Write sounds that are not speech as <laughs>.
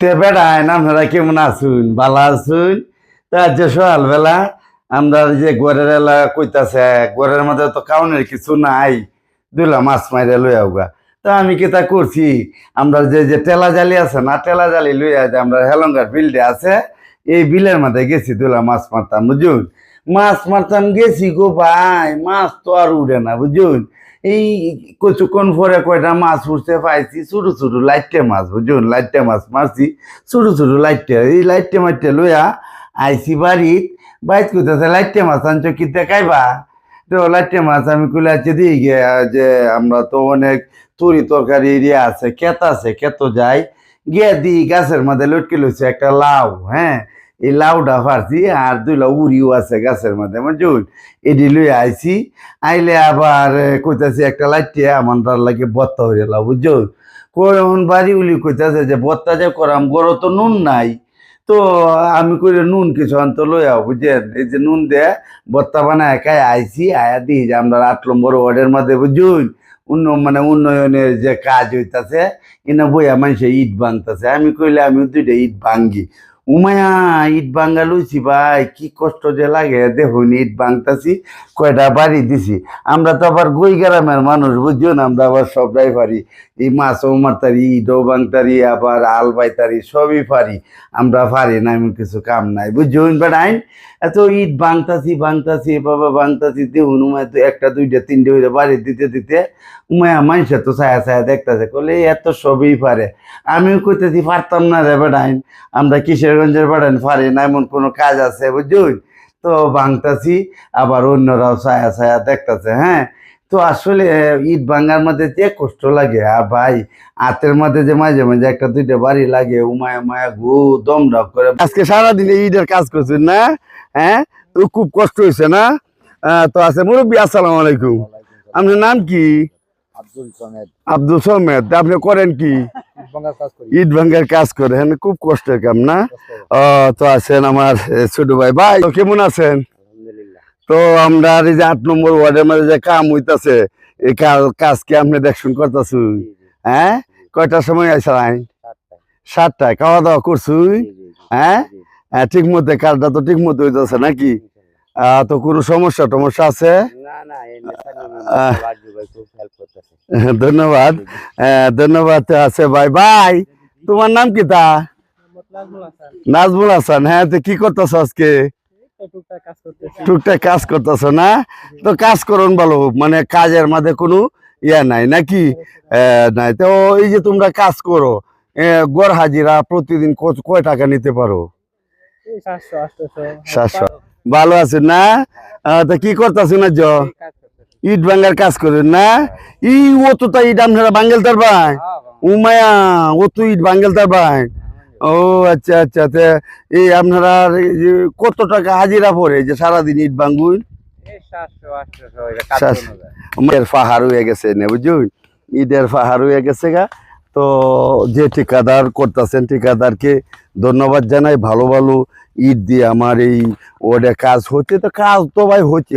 তে বেড়ায় আপনারা কেমন আসুন ভালো আসুন তা যে সকালবেলা আমরা যে ঘরের এলা কইতাছে, ঘরের মধ্যে তো কাউনের কিছু নাই। দুলা মাছ মাইরে লই আউগা। তা আমি কি তা করছি? আমরা যে যে টেলা জালি আছে না, টেলা জালি লই যে আমরা হেলঙ্গার বিলডে আছে, এই বিলের মধ্যে গেছি দুলা মাছ মারতাম, বুঝুন? মাছ মারতাম গেছি গো ভাই, মাছ তো আর উড়ে না, বুঝুন? এই কচুক্ষণ পরে কয়টা মাছ উঠতে পাইছি ছোটো ছোটো লাইটে মাছ, বুঝুন, লাইটে মাছ মারছি ছোটো ছোটো লাইটে, এই লাইটে মাইটে লইয়া আইসি বাড়িত বাইত করতেছে লাইটে মাছ আনছো কি দেখাইবা? তো লাইটে মাছ আমি কুলে আছে দিই গে, যে আমরা তো অনেক তরি তরকারি এরিয়া আছে ক্ষেত আছে ক্ষেত যাই। গিয়ে দিই গাছের মধ্যে লটকে লইছে একটা লাউ হ্যাঁ? এই লাউটা ফারছি আর দুইলা উড়িও আছে গাছের মধ্যে বুঝুন এডি লই আইছি, আইলে আবার কইতাছি একটা লাইটে আমার তার লাগে বত্তা হয়ে লাও বুঝুন কোন বাড়ি উলি কইতাছে যে বত্তা যে করাম গরো তো নুন নাই। তো আমি কইলে নুন কিছু আনতে আও, বুঝছেন? এই যে নুন দে, বত্তা বানায় একাই আইছি, আয়া দিই যে আমরা আট নম্বর ওয়ার্ডের মধ্যে বুঝুন উন্ন মানে উন্নয়নের যে কাজ হইতাছে, এনে বইয়া মানুষে ইট ভাঙতাছে আমি কইলে আমি দুইটা ইট ভাঙ্গি। উমায়া ইট ভাঙ্গা লইছি ভাই, কি কষ্ট যে লাগে। দেখুন, ইট ভাঙতাছি, কয়টা বাড়ি দিছি। আমরা তো আবার গই গ্রামের মানুষ বুঝুন আমরা আবার সবটাই পারি এই মাছও মারতারি, ইটও ভাঙতারি, আবার আল বাইতারি, সবই পারি আমরা পারি না, এমন কিছু কাম নাই। বুঝুন বেড়াইন এত ইট ভাঙতাছি ভাঙতাছি বাবা ভাঙতাছি, দেখুন, উমায় তো একটা, দুইটা, তিনটে হইলে বাড়ি দিতে দিতে উমায়া মানুষের তো ছায়া ছায়া দেখতেছে। কলে এত সবই পারে আমিও কইতেছি, পারতাম না রে বেড়াইন আমরা কিশোরগঞ্জের বেড়াইন পারি না এমন কোনো কাজ আছে বুঝুন তো ভাঙতাছি আবার অন্যরাও ছায়া ছায়া দেখতেছে হ্যাঁ? তো আসলে ইট ভাঙার মধ্যে যে কষ্ট লাগে আর ভাই হাতের মধ্যে যে মাঝে মাঝে একটা দুইটা বাড়ি লাগে উমায় মায়া গু দম ডাক করে। আজকে সারাদিনে ইটের কাজ করছেন না হ্যাঁ? তো খুব কষ্ট হয়েছে না? তো আছে মুরব্বী আসসালামু আলাইকুম। আপনার নাম কি? আব্দুল সমেদ আব্দুল সমেদ আপনি করেন কি? ইট ভাঙ্গার কাজ করেন খুব কষ্টের কাম না? ও তো আছেন আমার ছোট ভাই। ভাই তো কেমন আছেন? তো আমরা এই যে আট নম্বর ওয়ার্ডের মধ্যে যে কাম হইতাছে এই কাজ কি আপনি দেখশুন করতেছু জি, জি, হ্যাঁ? কয়টার সময় আইসাই সাতটায়। সাতটায় খাওয়া দাওয়া জি, হ্যাঁ? হ্যাঁ, ঠিক মতো কাজটা তো ঠিক মতো হইতেছে নাকি? আহ, তো কোনো সমস্যা টমস্যা আছে <laughs> ধন্যবাদ। ধন্যবাদ আছে ভাই। ভাই তোমার নাম কি তা? নাজমুল হাসান। হ্যাঁ তো কি করতেছ আজকে? টুকটাক কাজ করতেছ। না? তো কাজ করুন ভালো মানে কাজের মধ্যে কোনো ইয়া নাই নাকি? নাই। তো এই যে তোমরা কাজ করো গড় হাজিরা প্রতিদিন কয় টাকা নিতে পারো? সাতশো ভালো আছে না? তো কি করতেছো না জ ইট ভাঙ্গার কাজ করেন না? ই ও তো তাই ইট আপনারা বাঙ্গেল তার ভাই। উমায়া ও তো ইট বাঙ্গেল তার ভাই। ও আচ্ছা আচ্ছা এই আপনারা কত টাকা হাজিরা পড়ে যে সারাদিন ইট ভাঙ্গুন? পাহাড় হয়ে গেছে নে বুঝুন? ঈদের পাহাড় হয়ে গেছে গা। তো যে ঠিকাদার করতেছেন ঠিকাদারকে ধন্যবাদ জানাই ভালো ভালো ঈদ দিয়ে আমার এই ওটা কাজ হচ্ছে। তো কাজ তো ভাই হচ্ছে